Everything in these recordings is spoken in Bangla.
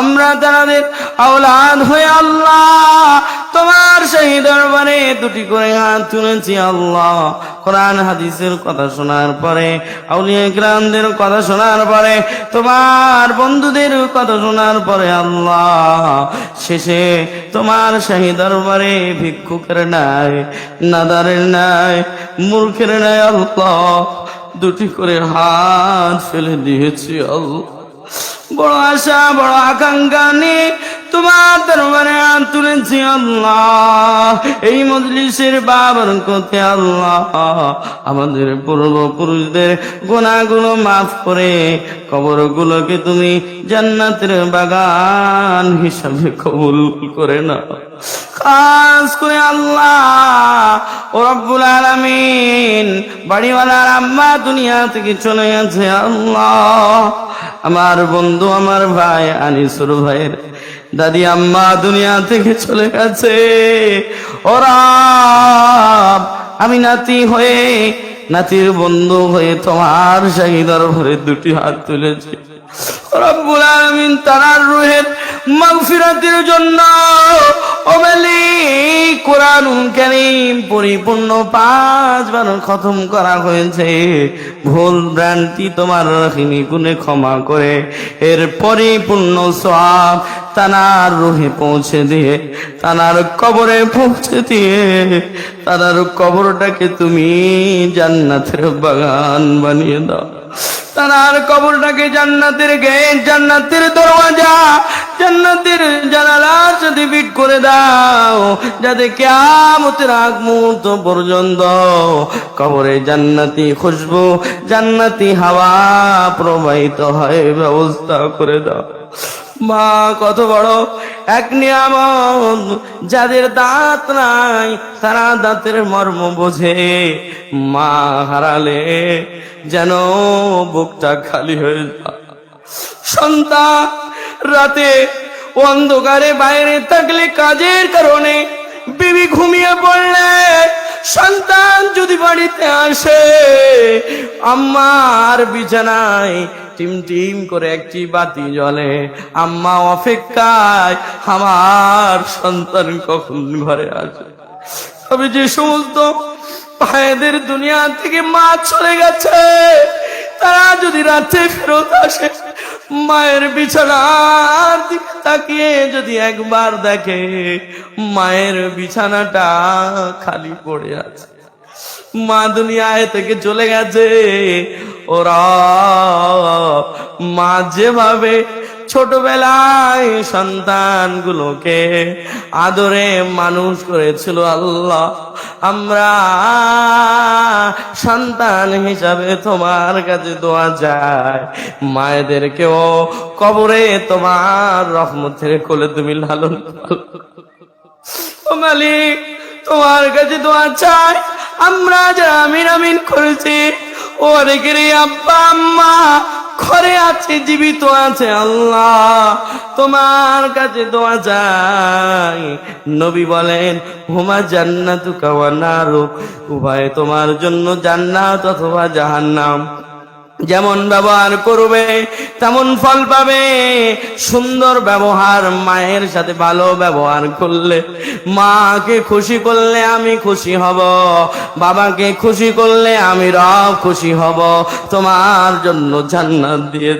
আমরা তাদের আওলাদ হয়ে আল্লাহ। তোমার সেই দরবারে দুটি করে হাত তুলেছি আল্লাহ। কোরআন হাদিসের কথা শোনার পরে, আউলিয়া গ্রামদের কথা শোনার পরে, তোমার বন্ধুদের কথা শোনার পরে আল্লাহ। শেষে তোমার সেই দরবারে ভিক্ষুকের নাই নাদারের নাই মূর্খের নাই আল্লাহ দুটি করে হাত ফেলে দিয়েছি আল্লাহ। বড় আশা, বড় আকাঙ্ক্ষা নিয়ে তোমার হাত তুলেছি আল্লাহ। এই মজলিসের বাবার কোথে আল্লাহ। আমাদের পূর্বপুরুষদের গোনাগুলো মাফ করে কবরগুলোকে তুমি জান্নাতের বাগান হিসাবে কবুল করে না খাস করে আল্লাহ ও রব্বুল আলামিন। বাড়িওয়ালার আম্মা দুনিয়া থেকে চলে গেছে, আল্লাহ। আমার বন্ধু, আমার ভাই, আনিসুর ভাইয়ের দাদি, আম্মা দুনিয়া থেকে চলে গেছে। ওরা আমি নাতি হয়ে, নাতির বন্ধু হয়ে তোমার শাহিদার ভরে দুটি হাত তুলেছি। রব্বুল আলামিন, তারার রুহের মাগফিরাতের জন্য কারীম পরিপূর্ণ পাঁচবার খতম করা হয়েছে। ভুল ভ্রান্তি তোমার রাখিনি গুণে ক্ষমা করে। এর পরিপূর্ণ সব তানার রুহে পৌঁছে দিয়ে, তানার কবরে পৌঁছে দিয়ে, তানার কবরটাকে তুমি জান্নাতের বাগান বানিয়ে দাও। তার কবরটাকে জান্নাতের গেট, জান্নাতের দরওয়াজা, জান্নাতের জানালা যদি বিট করে দাও, যাতে কেমতের আগ মুহূর্ত পর্যন্ত কবরে জান্নাতি খুশবু, জান্নাতি হাওয়া প্রবাহিত হয়, ব্যবস্থা করে দাও। মা, কত বড় এক নিয়ামত। যাদের দাঁত নাই, তারা দাঁতের মর্ম বোঝে। মা হারালে যেন বুকটা খালি হয়ে যায়। সন্তান, রাতে অন্ধকারে বাইরে থাকলে কাজের কারণে বিবি ঘুমিয়ে পড়লে। সন্তান যদি বাড়িতে আসে, আম্মার বিছানায় টিম টিম করে একটি বাতি জ্বলে, আম্মা অপেক্ষায়, আমার সন্তান কখন ঘরে আসে তবে যে সমস্ত ভাইদের দুনিয়া থেকে মা চলে গেছে। তারা যদি রাতে ফেরত আসে মায়ের বিছানার দিকে তাকিয়ে যদি একবার দেখে, মায়ের বিছানাটা খালি পড়ে আছে। মা দুনিয়ায় থেকে চলে গেছে। ওরা মা যেভাবে ছোটবেলায় সন্তানগুলোকে আদরে মানুষ করেছিল আল্লাহ। আমরা সন্তান হিসাবে তোমার কাছে দোয়া যায় মায়েদেরকেও কবরে তোমার রহমতের কোলে তুমি লালন মালিক, তোমার কাছে দোয়া চাই। আমরা যারা আমিন আমিন করেছি ও অনেকেরই আব্বা, আম্মা, ঘরে আছে, জীবিত আছে আল্লাহ। তোমার কাছে দোয়া যাই নবী বলেন, হুমা জান্নাতু কাওয়া নারু উভয় তোমার জন্য জান্নাত অথবা জাহান্নাম। যেমন ব্যবহার করবে, তেমন ফল পাবে সুন্দর ব্যবহার, মায়ের সাথে ভালো ব্যবহার করলে, মাকে খুশি করলে আমি খুশি হব, বাবাকে খুশি করলে আমি রব খুশি হব তোমার জন্য জান্নাত দিয়ে।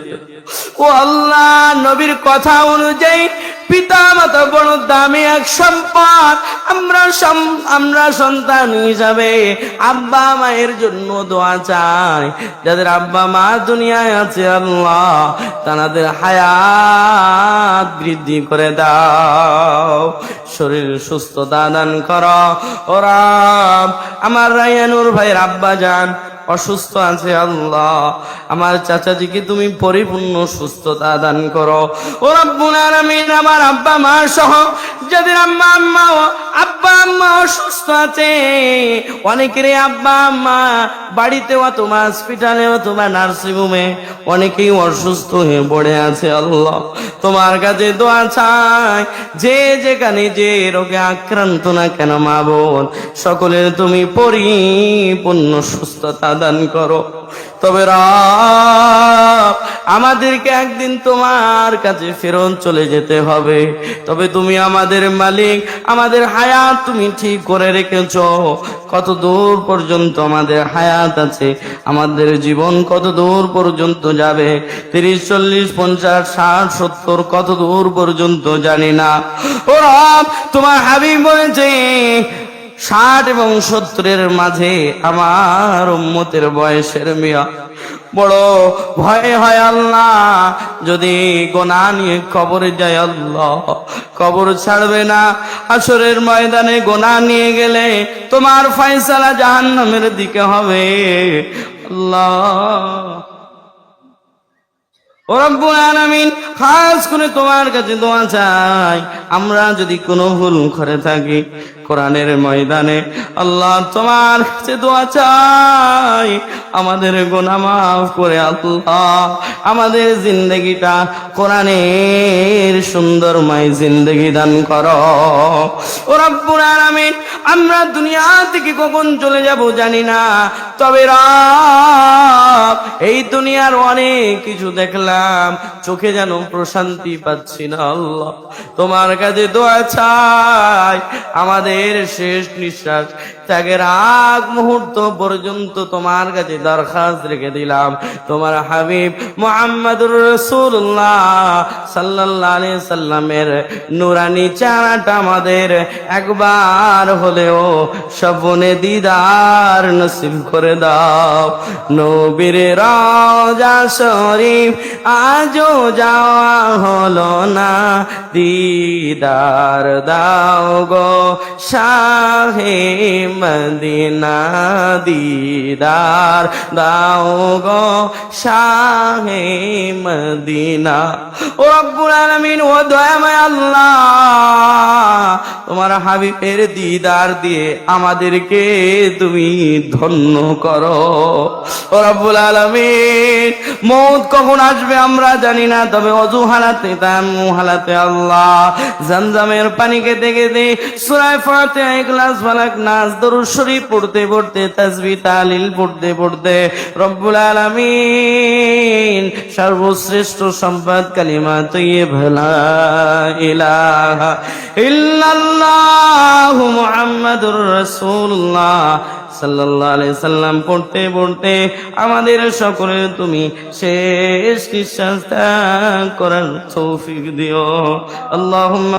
ও আল্লাহ, নবীর কথা অনুযায়ী পিতা মাতা বড় দামি এক সম্পদ। আমরা আমরা সন্তান হিসাবে আব্বা মায়ের জন্য দোয়া চাই। যাদের আব্বা মা দুনিয়ায় আছে, আল্লাহ তাদের হায়াত বৃদ্ধি করে দাও। শরীর সুস্থতা দান কর। ওরা আমার রায়ানুর ভাইয়ের আব্বা যান অসুস্থ আছে আল্লাহ। আমার চাচাজিকে তুমি পরিপূর্ণ সুস্থতা দান করো। ও রব্বুল আলামিন, আমার আব্বা মা সহ যাদের আম্মা আম্মা আব্বা আম্মা অসুস্থ আছে। অনেকেরই আব্বা আম্মা বাড়িতে অথবা হসপিটালে অথবা নার্সিং হোমে অনেকেই অসুস্থ হয়ে পড়ে আছে, আল্লাহ। তোমার কাছে দোয়া চাই, যে যেখানে যে রোগে আক্রান্ত না কেন মা বোন, সকলের তুমি পরিপূর্ণ সুস্থতা দান করো। তবে রব, আমাদেরকে একদিন তোমার কাছে ফেরত চলে যেতে হবে। তবে তুমি আমাদের মালিক, আমাদের হায়াত তুমি ঠিক করে রেখেছ। কত দূর পর্যন্ত আমাদের হায়াত আছে, আমাদের জীবন কত দূর পর্যন্ত যাবে? তিরিশ, চল্লিশ, পঞ্চাশ, ষাট, সত্তর কত দূর পর্যন্ত জানি না। ও রব, তোমার হাবিব বলেছে ষাট এবং সত্তরের মাঝে আমার উম্মতের বয়সের মিয়া। বড় ভয় হয় আল্লাহ, যদি গোনা নিয়ে কবরে যায় আল্লাহ। কবর ছাড়বে না। আসরের ময়দানে গোনা নিয়ে গেলে তোমার ফয়সালা জাহান্নামের দিকে হবে। আল্লাহ। খাস করে তোমার কাছে দোয়া চাই। আমরা যদি কোনো ভুল করে থাকি কোরআনের ময়দানে, আল্লাহ তোমার কাছে দোয়া চাই। আমাদের গোনা মাফ করে আল্লাহ। আমাদের জিন্দগিটা কোরআনের সুন্দরময় জিন্দগি দান করো। ও রব্বুল আলামিন, আমরা দুনিয়া থেকে কখন চলে যাব জানি না। তবে রব, এই দুনিয়ার অনেক কিছু দেখলাম। চোখে যেন প্রশান্তি পাচ্ছি না আল্লাহ। তোমার কাছে দোয়া চাই। আমাদের শেষ নিঃশ্বাস ত্যাগের আগ মুহূর্ত পর্যন্ত তোমার কাছে দরখাস্ত রেখে দিলাম। তোমার হাবিব মোহাম্মদুর রসুল্লাহ আলাইহি সাল্লামের নুরানি চারাটা আমাদের একবার হলেও স্বপনে দিদার নসিব করে দাও। নবীর রাজা শরীফ আজও যাওয়া হলো না। দিদার দাও গো শাহে মদিনা দিদার। দাও গো শাহে মদিনা। ও রব্বুল আলামিন ও দয়াময় আল্লাহ। তোমার হাবিবের দিদার দিয়ে আমাদেরকে তুমি ধন্য করো। রব্বুল আলামিন, মৌত কখন আসবে আমরা জানি না, তবে অজু হালাতে হালাতে আল্লাহ। জামজামের পানি খেতে খেতে সুরায় ফাতে ইখলাস ফালাক নাস দরুদ শরীফ পড়তে পড়তে তাসবিহ তালিল পড়তে পড়তে, রব্বুল আলামিন, সর্বশ্রেষ্ঠ সম্পদ, কালিমা তৈয়্যিবা লা ইলাহা ইল্লাল্লাহু। মুহাম্মাদুর রাসূলুল্লাহ সাল্লাল্লাহু আলাইহি সাল্লাম, পড়তে পড়তে আমাদের সকলে তুমি শেষ নিঃশ্বাস করার তৌফিক দিও। আল্লাহুম্মা